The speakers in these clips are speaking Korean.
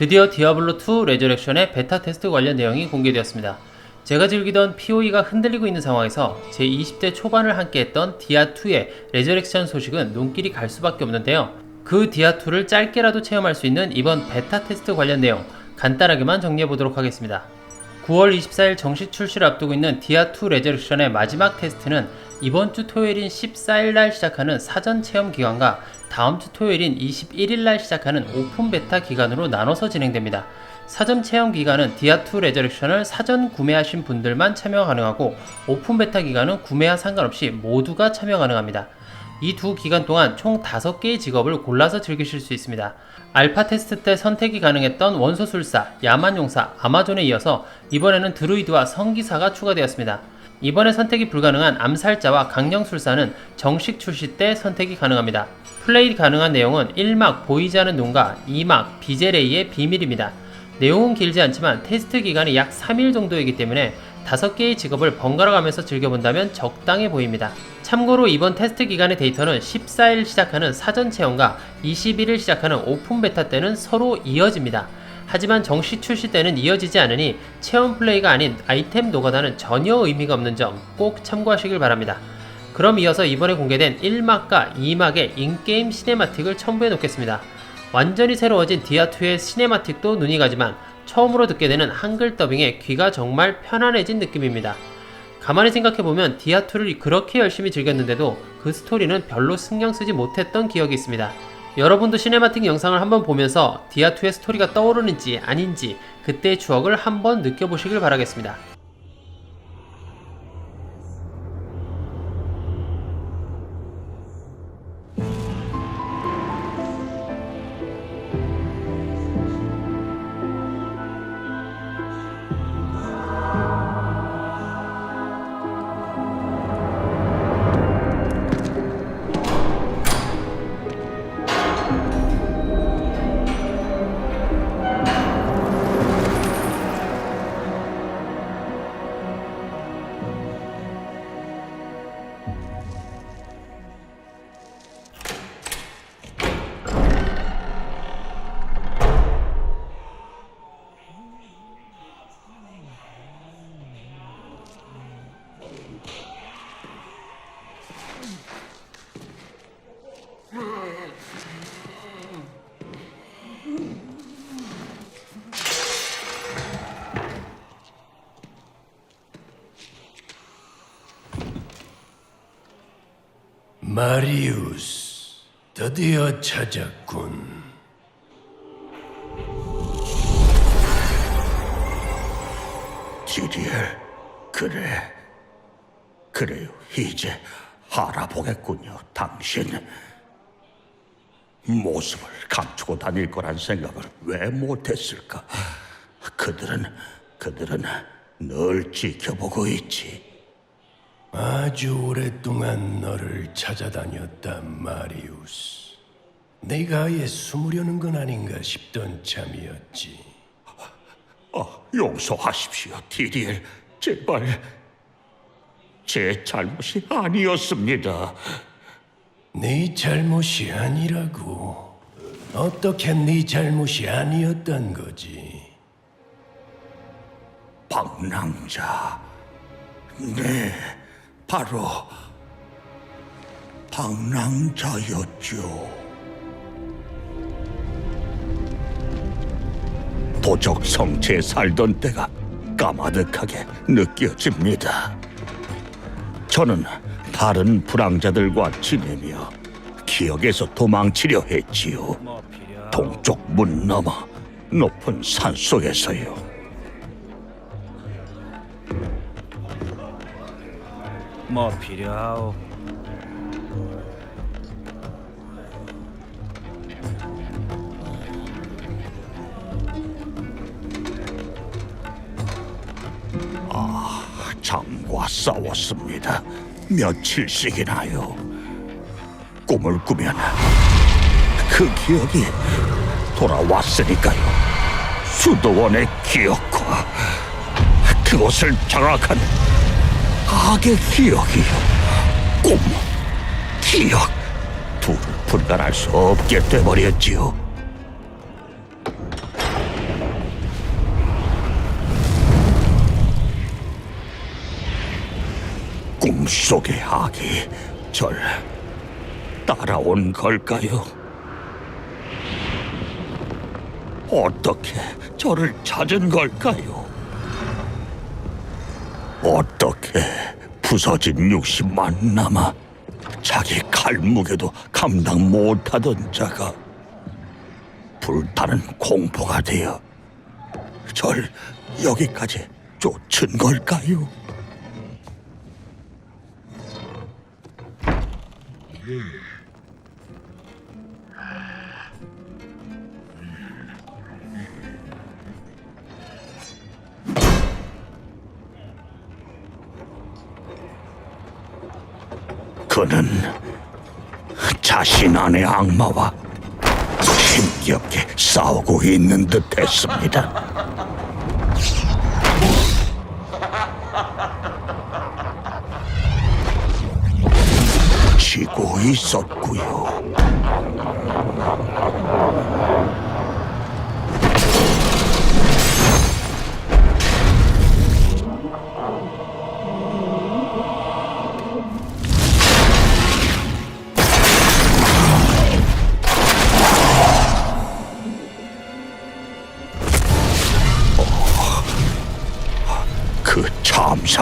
드디어 디아블로2 레저렉션의 베타 테스트 관련 내용이 공개되었습니다. 제가 즐기던 POE가 흔들리고 있는 상황에서 제 20대 초반을 함께했던 디아2의 레저렉션 소식은 눈길이 갈 수밖에 없는데요. 그 디아2를 짧게라도 체험할 수 있는 이번 베타 테스트 관련 내용 간단하게만 정리해 보도록 하겠습니다. 9월 24일 정식 출시를 앞두고 있는 디아2 레저렉션의 마지막 테스트는 이번 주 토요일인 14일 날 시작하는 사전 체험 기간과 다음 주 토요일인 21일 날 시작하는 오픈 베타 기간으로 나눠서 진행됩니다. 사전 체험 기간은 디아2 레저렉션을 사전 구매하신 분들만 참여 가능하고 오픈 베타 기간은 구매와 상관없이 모두가 참여 가능합니다. 이 두 기간 동안 총 5개의 직업을 골라서 즐기실 수 있습니다. 알파 테스트 때 선택이 가능했던 원소술사, 야만용사, 아마존에 이어서 이번에는 드루이드와 성기사가 추가되었습니다. 이번에 선택이 불가능한 암살자와 강령술사는 정식 출시 때 선택이 가능합니다. 플레이 가능한 내용은 1막 보이지 않는 눈과 2막 비제레이의 비밀입니다. 내용은 길지 않지만 테스트 기간이 약 3일 정도이기 때문에 5개의 직업을 번갈아 가면서 즐겨본다면 적당해 보입니다. 참고로 이번 테스트 기간의 데이터는 14일 시작하는 사전 체험과 21일 시작하는 오픈 베타 때는 서로 이어집니다. 하지만 정식 출시 때는 이어지지 않으니 체험 플레이가 아닌 아이템 노가다는 전혀 의미가 없는 점 꼭 참고하시길 바랍니다. 그럼 이어서 이번에 공개된 1막과 2막의 인게임 시네마틱을 첨부해 놓겠습니다. 완전히 새로워진 디아2의 시네마틱도 눈이 가지만 처음으로 듣게 되는 한글 더빙에 귀가 정말 편안해진 느낌입니다. 가만히 생각해보면 디아2를 그렇게 열심히 즐겼는데도 그 스토리는 별로 신경 쓰지 못했던 기억이 있습니다. 여러분도 시네마틱 영상을 한번 보면서 디아2의 스토리가 떠오르는지 아닌지 그때의 추억을 한번 느껴보시길 바라겠습니다. 마리우스, 드디어 찾았군. 지리엘, 그래. 그래요, 이제 알아보겠군요, 당신. 모습을 감추고 다닐 거란 생각을 왜 못했을까? 그들은, 그들은 널 지켜보고 있지. 아주 오랫동안 너를 찾아다녔다, 마리우스. 내가 아예 숨으려는 건 아닌가 싶던 참이었지. 아, 용서하십시오, 디리엘. 제발. 제 잘못이 아니었습니다. 네 잘못이 아니라고. 어떻게 네 잘못이 아니었단 거지? 방랑자. 네, 바로 방랑자였죠. 도적 성체에 살던 때가 까마득하게 느껴집니다. 저는 다른 불황자들과 지내며 기억에서 도망치려 했지요. 동쪽 문 너머 높은 산 속에서요. 뭐 필요하오? 장과 싸웠습니다. 며칠씩이나요. 꿈을 꾸면 그 기억이 돌아왔으니까요. 수도원의 기억과 그곳을 장악한 악의 기억이요. 꿈, 기억, 둘을 분간할 수 없게 되버렸지요. 꿈속의 악이 절 따라온 걸까요? 어떻게 저를 찾은 걸까요? 어떻게? 부서진 육신만 남아 자기 칼무게도 감당 못하던 자가 불타는 공포가 되어 절 여기까지 쫓은 걸까요? 그는 자신 안의 악마와 힘겹게 싸우고 있는 듯했습니다. 지고 있었고요.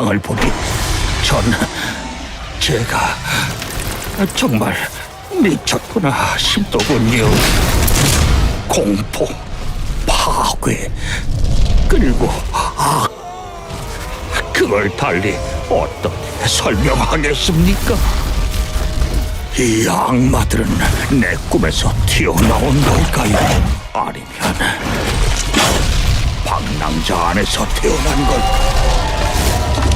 참상을 보니 전 제가 정말 미쳤구나 싶더군요. 공포, 파괴, 그리고 악. 그걸 달리 어떻게 설명하겠습니까? 이 악마들은 내 꿈에서 튀어나온 걸까요? 아니면 방랑자 안에서 태어난 걸까? Let's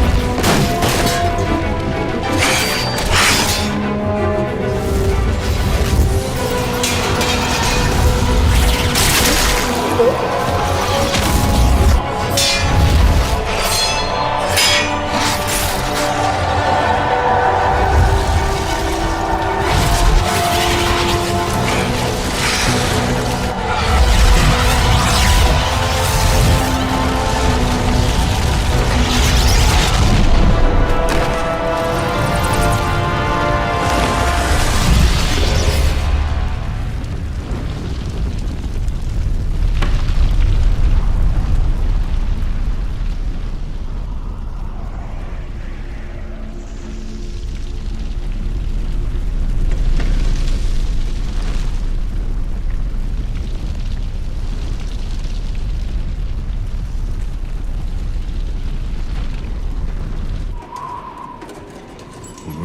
go.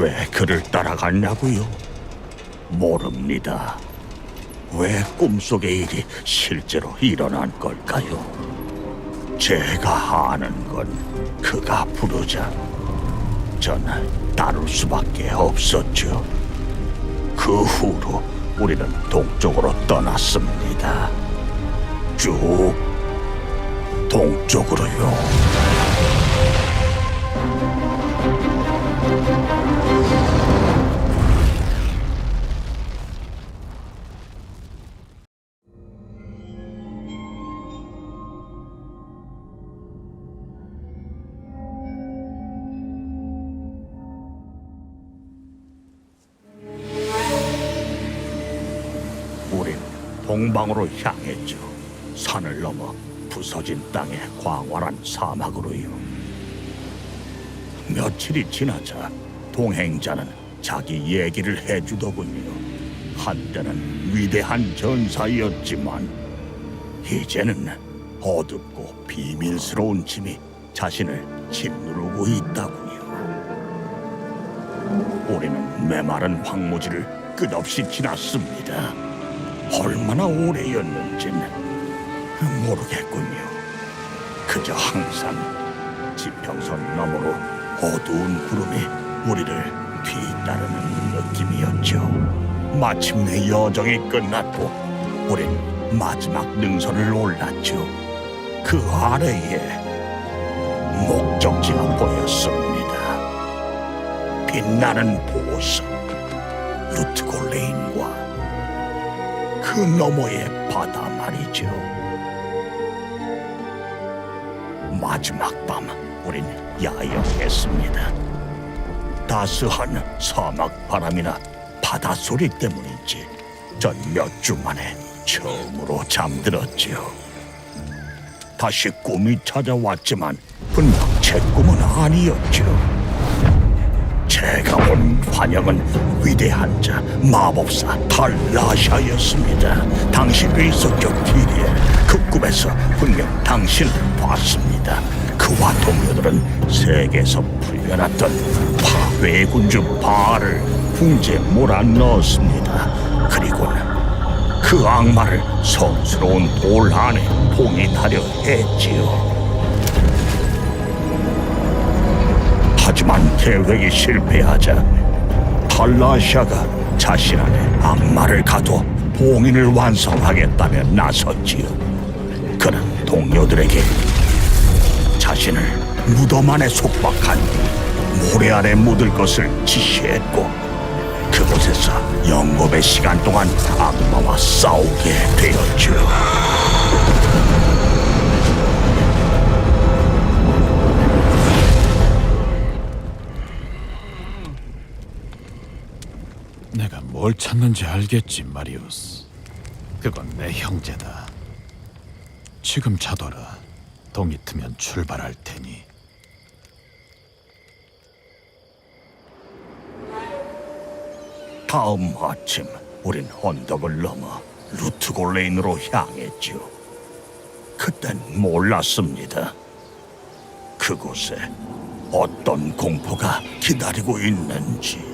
왜 그를 따라갔냐고요? 모릅니다. 왜 꿈속의 일이 실제로 일어난 걸까요? 제가 아는 건 그가 부르자 전 따를 수밖에 없었죠. 그 후로 우리는 동쪽으로 떠났습니다. 쭉 동쪽으로요. 동방으로 향했죠. 산을 넘어 부서진 땅의 광활한 사막으로요. 며칠이 지나자 동행자는 자기 얘기를 해주더군요. 한때는 위대한 전사였지만 이제는 어둡고 비밀스러운 짐이 자신을 짓누르고 있다고요. 우리는 메마른 황무지를 끝없이 지났습니다. 얼마나 오래였는지는 모르겠군요. 그저 항상 지평선 너머로 어두운 구름이 우리를 뒤따르는 느낌이었죠. 마침내 여정이 끝났고 우린 마지막 능선을 올랐죠. 그 아래에 목적지가 보였습니다. 빛나는 보석 루트골레인과 그그 너머의 바다 말이죠. 마지막 밤 우린 야영했습니다. 따스한 사막 바람이나 바닷소리 때문인지 전 몇 주 만에 처음으로 잠들었지요. 다시 꿈이 찾아왔지만 분명 제 꿈은 아니었죠. 제가 본 환영은 위대한 자 마법사 탈라샤였습니다. 당신이 있었죠 길에 그 꿈에서 분명 당신을 봤습니다. 그와 동료들은 세계에서 풀려났던 파괴의 군주 바알을 궁지에 몰아넣었습니다. 그리고는 그 악마를 성스러운 돌 안에 봉인하려 했지요. 하지만 계획이 실패하자 탈라샤가 자신 안에 악마를 가둬 봉인을 완성하겠다며 나섰지요. 그는 동료들에게 자신을 무덤 안에 속박한 뒤 모래 아래 묻을 것을 지시했고 그곳에서 영겁의 시간 동안 악마와 싸우게 되었죠. 뭘 찾는지 알겠지, 마리우스. 그건 내 형제다. 지금 자둬라. 동이 트면 출발할 테니. 다음 아침 우린 언덕을 넘어 루트골레인으로 향했지요. 그땐 몰랐습니다. 그곳에 어떤 공포가 기다리고 있는지.